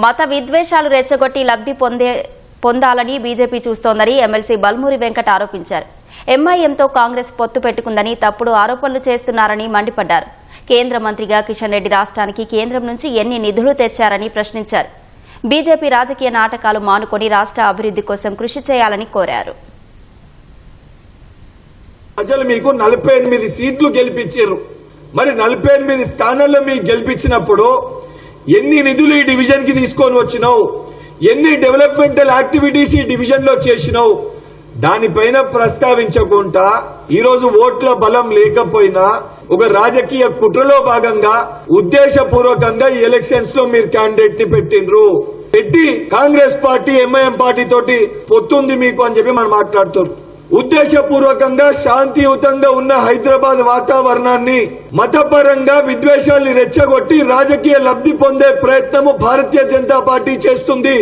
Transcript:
మత విద్వేషాలు రెచ్చగొట్టి లబ్ధి పొందే పొందాలని బీజేపీ చూస్తోందని ఎమ్మెల్సీ బల్మూరి వెంకట్ ఆరోపించారు. ఎంఐఎంతో కాంగ్రెస్ పొత్తు పెట్టుకుందని తప్పుడు ఆరోపణలు చేస్తున్నారని మండిపడ్డారు. కేంద్ర మంత్రిగా కిషన్ రెడ్డి రాష్ట్రానికి కేంద్రం నుంచి ఎన్ని నిధులు తెచ్చారని ప్రశ్నించారు. బీజేపీ రాజకీయ నాటకాలు మానుకొని రాష్ట్ర అభివృద్ది కోసం కృషి చేయాలని కోరారు. ప్రజలు మీకు నలభై ఎనిమిది సీట్లు గెలిపించారు. మరి నలభై ఎనిమిది స్థానాల్లో మీకు గెలిపించినప్పుడు ఎన్ని నిధులు ఈ డివిజన్కి తీసుకొని వచ్చినావు? ఎన్ని డెవలప్మెంటల్ యాక్టివిటీస్ ఈ డివిజన్లో చేసినావు దానిపైన ప్రస్తావించకుండా ఈరోజు ఓట్ల బలం లేకపోయినా ఒక రాజకీయ కుట్రలో భాగంగా ఉద్దేశపూర్వకంగా ఈ ఎలక్షన్స్లో మీరు క్యాండిడేట్ని పెట్టిండ్రు. పెట్టి కాంగ్రెస్ పార్టీ ఎంఐఎం పార్టీ తోటి పొత్తుంది మీకు అని చెప్పి మనం మాట్లాడుతున్నాం. ఉద్దేశపూర్వకంగా శాంతియుతంగా ఉన్న హైదరాబాద్ వాతావరణాన్ని మతపరంగా విద్వేషాల్ని రెచ్చగొట్టి రాజకీయ లబ్ధి పొందే ప్రయత్నము భారతీయ జనతా పార్టీ చేస్తుంది.